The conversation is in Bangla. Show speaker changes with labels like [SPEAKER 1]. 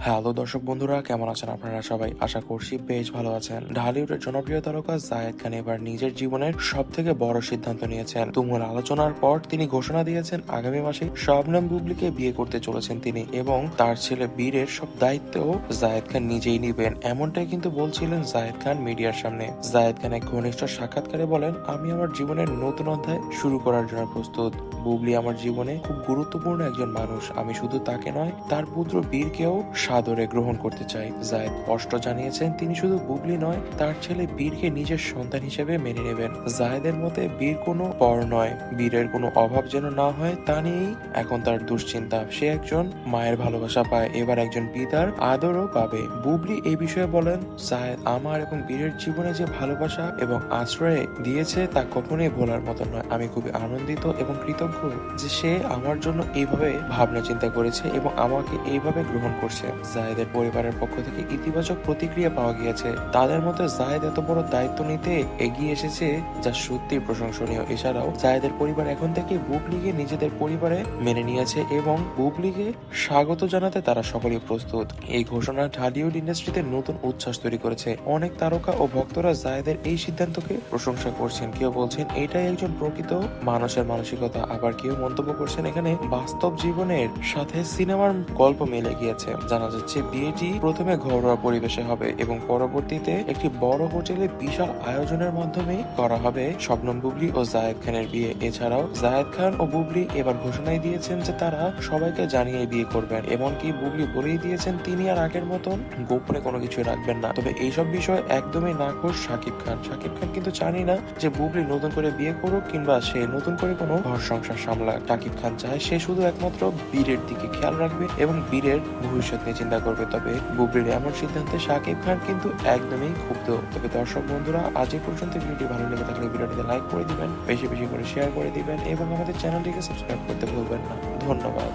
[SPEAKER 1] হ্যালো দর্শক বন্ধুরা, কেমন আছেন আপনারা সবাই? আশা করছি বেশ ভালো আছেন। ঢালিউডের জনপ্রিয় তারকা জায়েদ খান এবার নিজের জীবনের সব থেকে বড় সিদ্ধান্ত নিয়েছেন। তুমুল আলোচনার পর তিনি ঘোষণা দিয়েছেন, আগামী মাসে শবনম বুবলিকে বিয়ে করতে চলেছেন তিনি এবং তার ছেলে বীরের সব দায়িত্বও জায়েদ খান নিজেই নিবেন। এমনটাই কিন্তু বলছিলেন জায়েদ খান মিডিয়ার সামনে। জায়েদ খান এক ঘনিষ্ঠ সাক্ষাৎকারে বলেন, আমি আমার জীবনের নতুন অধ্যায় শুরু করার জন্য প্রস্তুত। বুবলি আমার জীবনে খুব গুরুত্বপূর্ণ একজন মানুষ। আমি শুধু তাকে নয়, তার পুত্র বীরকেও সাদরে গ্রহণ করতে চাই জায়েদ স্পষ্ট জানিয়েছেন, তিনি শুধু বুবলি নয়, তার ছেলে বীরকে নিজের সন্তান হিসেবে মেনে নেবেন। জায়েদের মতে, বীর কোনো পর নয়। বীরের কোনো অভাব যেন না হয়, তা নিয়েই এখন তার দুশ্চিন্তা। সে একজন মায়ের ভালোবাসা পায়, এবার একজন পিতার আদরও পাবে। বুবলি এই বিষয়ে বলেন, জায়েদ আমার এবং বীরের জীবনে যে ভালোবাসা এবং আশ্রয় দিয়েছে, তা কখনোই ভোলার মতো নয়। আমি খুবই আনন্দিত এবং কৃতজ্ঞ যে সে আমার জন্য এইভাবে ভাবনা চিন্তা করেছে এবং আমাকে এইভাবে গ্রহণ করছে। জায়েদের পরিবারের পক্ষ থেকে ইতিবাচক প্রতিক্রিয়া পাওয়া গিয়েছে। তাদের মতে জায়েদ এত বড় দায়িত্ব নিতে এগিয়ে এসেছে যা সত্যি প্রশংসনীয়। এছাড়াও জায়েদের পরিবার এখন থেকে বুবলিকে নিজেদের পরিবারে মেনে নিয়েছে এবং বুবলিকে স্বাগত জানাতে তারা সকলেই প্রস্তুত। এই ঘোষণা ঢালিউড ইন্ডাস্ট্রিতে নতুন উচ্ছ্বাস তৈরি করেছে। অনেক তারকা ও ভক্তরা জায়েদের এই সিদ্ধান্তকে প্রশংসা করছেন। কেউ বলছেন, এটাই একজন প্রকৃত মানুষের মানসিকতা। আবার কেউ মন্তব্য করছেন, এখানে বাস্তব জীবনের সাথে সিনেমার গল্প মিলে গিয়েছে। জানা যাচ্ছে বিয়েটি প্রথমে ঘরোয়া পরিবেশে হবে এবং পরবর্তীতে একটি বড় হোটেলে বিশাল আয়োজনের মাধ্যমে করা হবে। শবনম বুবলি ও জায়েদ খানের বিয়ে। এছাড়াও জায়েদ খান ও বুবলি এবার ঘোষণাই দিয়েছেন যে তারা সবাইকে জানিয়ে বিয়ে করবেন। এমনকি বুবলি বলেই দিয়েছেন তিনি আর আগের মতন গোপনে কোনো কিছু রাখবেন না। তবে এইসব বিষয় একদমই না কর শাকিব খান। শাকিব খান কিন্তু জানি না যে বুবলি নতুন করে বিয়ে করুক কিংবা সে নতুন করে কোনো ঘর সংসার সামলাক। শাকিব খান চায় সে শুধু একমাত্র বীরের দিকে খেয়াল রাখবে এবং বীরের ভবিষ্যৎ নিয়ে চিন্তা করবে, তবে বুবলির এমন সিদ্ধান্তে শাকিব খান কিন্তু একদমই ক্ষুব্ধ। তবে দর্শক বন্ধুরা, আজ এই পর্যন্ত ভিডিওটি ভালো লেগে থাকলে ভিডিওটিতে লাইক করে দিবেন, বেশি বেশি করে শেয়ার করে দিবেন, এবং আমাদের চ্যানেলটিকে সাবস্ক্রাইব করতে ভুলবেন না। ধন্যবাদ।